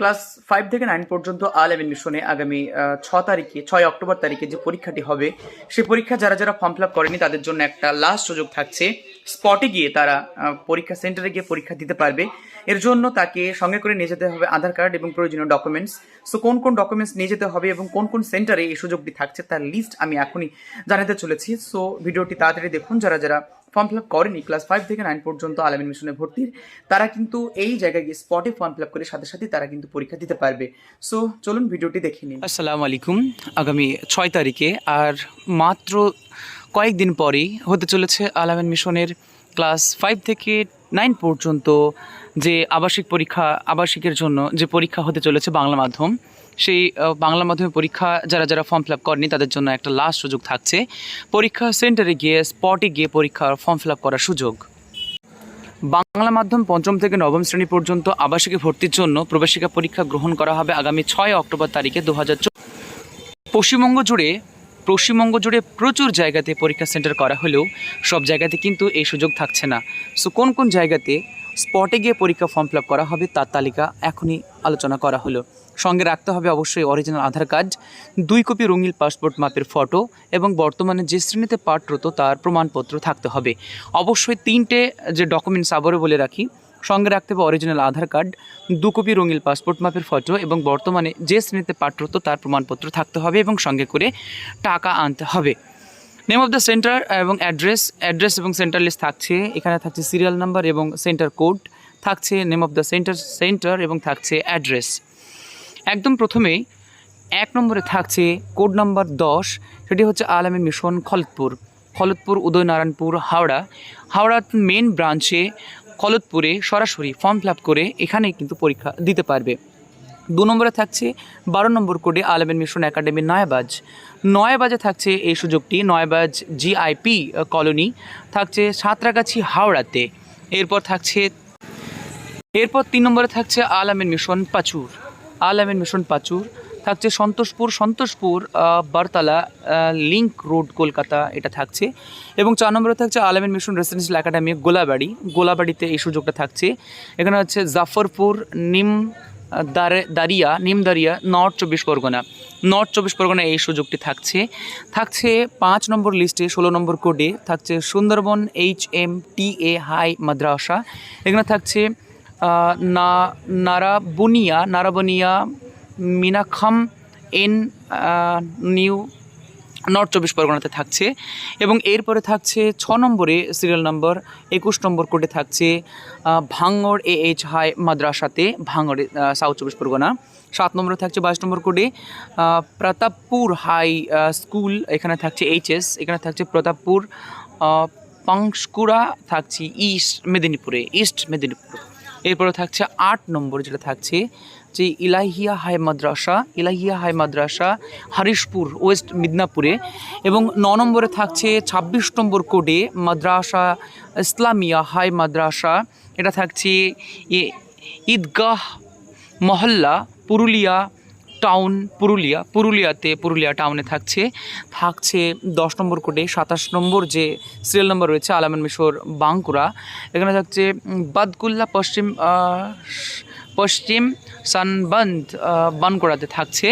Class five থেকে nine পর্যন্ত আল এমিন মিশনে আগামী ছ তারিখে, ছয় অক্টোবর তারিখে যে পরীক্ষাটি হবে, সেই পরীক্ষা যারা যারা ফর্ম ফিল আপ করেনি তাদের জন্য একটা লাস্ট সুযোগ থাকছে। স্পটে গিয়ে তারা পরীক্ষা সেন্টারে গিয়ে পরীক্ষা দিতে পারবে। এর জন্য তাকে সঙ্গে করে নিয়ে যেতে হবে আধার কার্ড এবং প্রয়োজনীয় ডকুমেন্টস সো কোন কোন ডকুমেন্টস নিয়ে যেতে হবে এবং কোন কোন সেন্টারে এই সুযোগটি থাকছে তার লিস্ট আমি এখনই জানাতে চলেছি। সো ভিডিওটি তাড়াতাড়ি দেখুন। যারা যারা ফর্ম ফিল আপ করেনি ক্লাস ফাইভ থেকে নাইন পর্যন্ত আলামিন মিশনে ভর্তির, তারা কিন্তু এই জায়গায় গিয়ে স্পটে ফর্ম ফিল আপ করে সাথে সাথে তারা কিন্তু পরীক্ষা দিতে পারবে। সো চলুন ভিডিওটি দেখে নিন আসসালামু আলাইকুম। আগামী ছয় তারিখে আর মাত্র কয়েকদিন পরেই হতে চলেছে আলামিন মিশনের ক্লাস ফাইভ থেকে নাইন পর্যন্ত যে আবাসিক পরীক্ষা, আবাসিকের জন্য যে পরীক্ষা হতে চলেছে বাংলা মাধ্যম, সেই বাংলা মাধ্যমে পরীক্ষা যারা যারা ফর্ম ফিল আপ করেনি, তাদের জন্য একটা লাস্ট সুযোগ থাকছে। পরীক্ষা সেন্টারে গিয়ে স্পটে গিয়ে পরীক্ষার ফর্ম ফিল আপ করার সুযোগ। বাংলা মাধ্যম পঞ্চম থেকে নবম শ্রেণি পর্যন্ত আবাসিকে ভর্তির জন্য প্রবেশিকা পরীক্ষা গ্রহণ করা হবে আগামী ছয় অক্টোবর তারিখে দু হাজার পশ্চিমবঙ্গ জুড়ে পশ্চিমবঙ্গ জুড়ে প্রচুর জায়গাতে পরীক্ষা সেন্টার করা হলেও সব জায়গাতে কিন্তু এই সুযোগ থাকছে না। সো কোন কোন জায়গাতে স্পটে গিয়ে পরীক্ষা ফর্ম ফিল করা হবে তার তালিকা এখনই আলোচনা করা হলো। সঙ্গে রাখতে হবে অবশ্যই অরিজিনাল আধার কার্ড, দুই কপি রঙিন পাসপোর্ট মাপের ফটো এবং বর্তমানে যে শ্রেণীতে পাঠরত তার প্রমাণপত্র থাকতে হবে। অবশ্যই তিনটে যে ডকুমেন্টস আবারও বলে রাখি সঙ্গে রাখতে হবে অরিজিনাল আধার কার্ড দু কপি রঙিন পাসপোর্ট মাপের ফটো এবং বর্তমানে যে শ্রেণীতে পাঠরত তার প্রমাণপত্র থাকতে হবে এবং সঙ্গে করে টাকা আনতে হবে। নেম অফ দ্য সেন্টার এবং অ্যাড্রেস অ্যাড্রেস এবং সেন্টার লিস্ট থাকছে। এখানে থাকছে সিরিয়াল নাম্বার এবং সেন্টার কোড থাকছে name of the centre centre এবং থাকছে অ্যাড্রেস একদম প্রথমেই এক নম্বরে থাকছে কোড নাম্বার দশ, সেটি হচ্ছে আলামী মিশন খলতপুর খলতপুর, উদয়নারায়ণপুর, হাওড়া। হাওড়ার মেন ব্রাঞ্চে খলতপুরে সরাসরি ফর্ম ফিল করে এখানে কিন্তু পরীক্ষা দিতে পারবে। দু নম্বরে থাকছে বারো নম্বর কোডে আলমেন মিশন একাডেমি নয়াবাজ। নয়াবাজে থাকছে এই সুযোগটি, নয়াবাজ জিআইপি কলোনি। থাকছে সাঁতরাগাছি হাওড়াতে। এরপর থাকছে, এরপর তিন নম্বরে থাকছে আল আমিন মিশন পাচুর। আল আমিন মিশন পাচুর। থাকছে সন্তোষপুর সন্তোষপুর বারতলা লিংক রোড, কলকাতা, এটা থাকছে। এবং চার নম্বরে থাকছে Al Ameen mission residential academy, Golabari. গোলাবাড়িতে এই সুযোগটা থাকছে। এখানে হচ্ছে জাফরপুর, নিম দারে, দারিয়া, নিম দারিয়া, নর্থ চব্বিশ পরগনা। নর্থ চব্বিশ পরগনা এই সুযোগটি থাকছে। থাকছে পাঁচ নম্বর লিস্টে, ষোলো নম্বর কোডে, থাকছে Sundarban H M T A high madrasa. এখানে থাকছে না, Narabunia, Narabunia Minakhan N new north চব্বিশ পরগনাতে থাকছে এবং এরপরে থাকছে ছ নম্বরে সিরিয়াল নম্বর একুশ নম্বর কোডে থাকছে ভাঙড় এ এইচ হাই মাদ্রাসাতে ভাঙড়ে সাউথ চব্বিশ পরগনা। সাত নম্বরে থাকছে বাইশ নম্বর কোডে প্রতাপপুর হাই স্কুল, এখানে থাকছে এইচএস এখানে থাকছে প্রতাপপুর পাংশকুড়া, থাকছে ইস্ট মেদিনীপুরে, ইস্ট মেদিনীপুর। এরপরে থাকছে আট নম্বর যেটা থাকছে যে Elahiya high madrasa, Elahiya high madrasa, Harishpur, west মিদনাপুরে এবং ন নম্বরে থাকছে ছাব্বিশ নম্বর কোডে মাদ্রাসা, ইসলামিয়া হাই মাদ্রাসা। এটা থাকছে ঈদগাহ মহল্লা, পুরুলিয়া টাউন পুরুলিয়া পুরুলিয়াতে পুরুলিয়া টাউনে থাকছে। থাকছে দশ নম্বর কোডে সাতাশ নম্বর যে সিরিয়াল নম্বর রয়েছে আলামান মিশর বাঁকুড়া। এখানে থাকছে বাদকুল্লা পশ্চিম পশ্চিম সানবন্দ আহ, বানকুড়াতে থাকছে।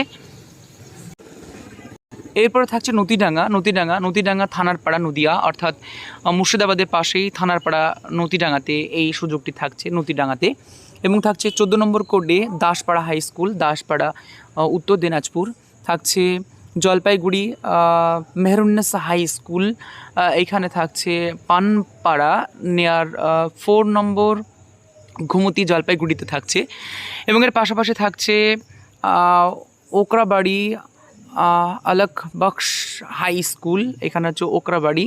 এরপরে থাকছে নতিডাঙ্গা নতিডাঙ্গা নতিডাঙ্গা থানার পাড়া নদিয়া অর্থাৎ মুর্শিদাবাদের পাশেই থানার পাড়া এই সুযোগটি থাকছে নতিডাঙ্গাতে এবং থাকছে চোদ্দ নম্বর কোডে দাসপাড়া হাই স্কুল দাসপাড়া উত্তর দিনাজপুর। থাকছে জলপাইগুড়ি মেহরুন্নেসা হাই স্কুল আহ, এইখানে থাকছে পানপাড়া নেয়ার ফোর নম্বর ঘুমতি জলপাইগুড়িতে থাকছে। এবং এর পাশাপাশি থাকছে ওকরাবাড়ি আলক বক্স হাই স্কুল এখানে হচ্ছে ওকরাবাড়ি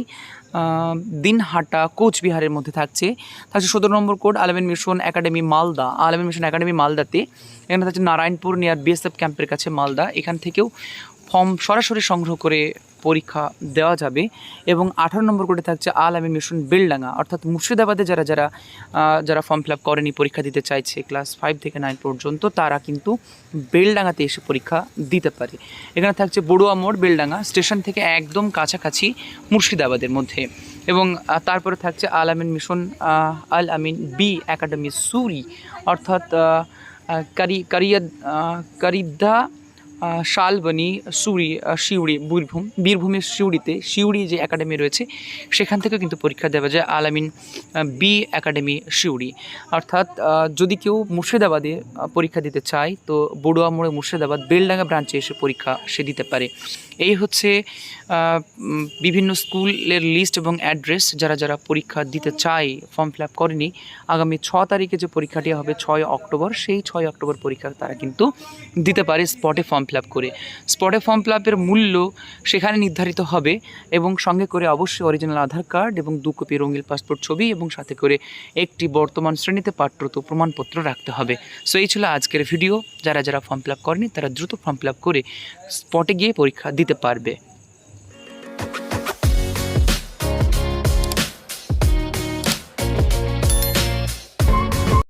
দিনহাটা কোচবিহারের মধ্যে থাকছে। থাকছে সতেরো নম্বর code Al Ameen mission academy Malda. Al Ameen mission academy মালদাতে। এখানে থাকছে নারায়ণপুর নিয়ার বিএসএফ ক্যাম্পের কাছে মালদা। এখান থেকেও ফর্ম সরাসরি সংগ্রহ করে পরীক্ষা দেওয়া যাবে এবং আঠারো নম্বর করে থাকছে আল আমিন মিশন বেলডাঙ্গা, অর্থাৎ মুর্শিদাবাদে যারা যারা যারা ফর্ম ফিল আপ করেনি, পরীক্ষা দিতে চাইছে ক্লাস ফাইভ থেকে নাইন পর্যন্ত, তারা কিন্তু বেলডাঙ্গাতে এসে পরীক্ষা দিতে পারে। এখানে থাকছে বড়ুয়া মোড়, বেলডাঙ্গা স্টেশন থেকে একদম কাছাকাছি মুর্শিদাবাদের মধ্যে। এবং তারপরে থাকছে Al Ameen mission Al Ameen B academy, Suri, অর্থাৎ কারি, কারিয়া কারিদ্দা শালবনি, সুরি শিউড়ি, বীরভূম, বীরভূমের শিউড়িতে শিউড়ি যে একাডেমি রয়েছে, সেখান থেকেও কিন্তু পরীক্ষা দেওয়া যায় আলামিন বি একাডেমি শিউড়ি। অর্থাৎ যদি কেউ মুর্শিদাবাদে পরীক্ষা দিতে চায়, তো বড়ুয়া মোড়ে মুর্শিদাবাদ বেলডাঙ্গা ব্রাঞ্চে এসে পরীক্ষা সে দিতে পারে। এই হচ্ছে বিভিন্ন স্কুলের লিস্ট এবং অ্যাড্রেস যারা যারা পরীক্ষা দিতে চায়, ফর্ম ফিল আপ করেনি, আগামী ছ তারিখে যে পরীক্ষাটি হবে, ছয় অক্টোবর, সেই ছয় অক্টোবর পরীক্ষা তারা কিন্তু দিতে পারে স্পটে ফর্ম ফিল আপ করে। স্পটে ফর্ম ফিল আপের মূল্য সেখানে নির্ধারিত হবে এবং সঙ্গে করে অবশ্যই অরিজিনাল আধার কার্ড এবং দু কপি রঙিন পাসপোর্ট ছবি এবং সাথে করে একটি বর্তমান শ্রেণীতে পাঠ্যত প্রমাণপত্র রাখতে হবে। সো এই ছিল আজকের ভিডিও। যারা যারা ফর্ম ফিল আপ করেনি, তারা দ্রুত ফর্ম ফিল আপ করে স্পটে গিয়ে পরীক্ষা দিতে পারবে।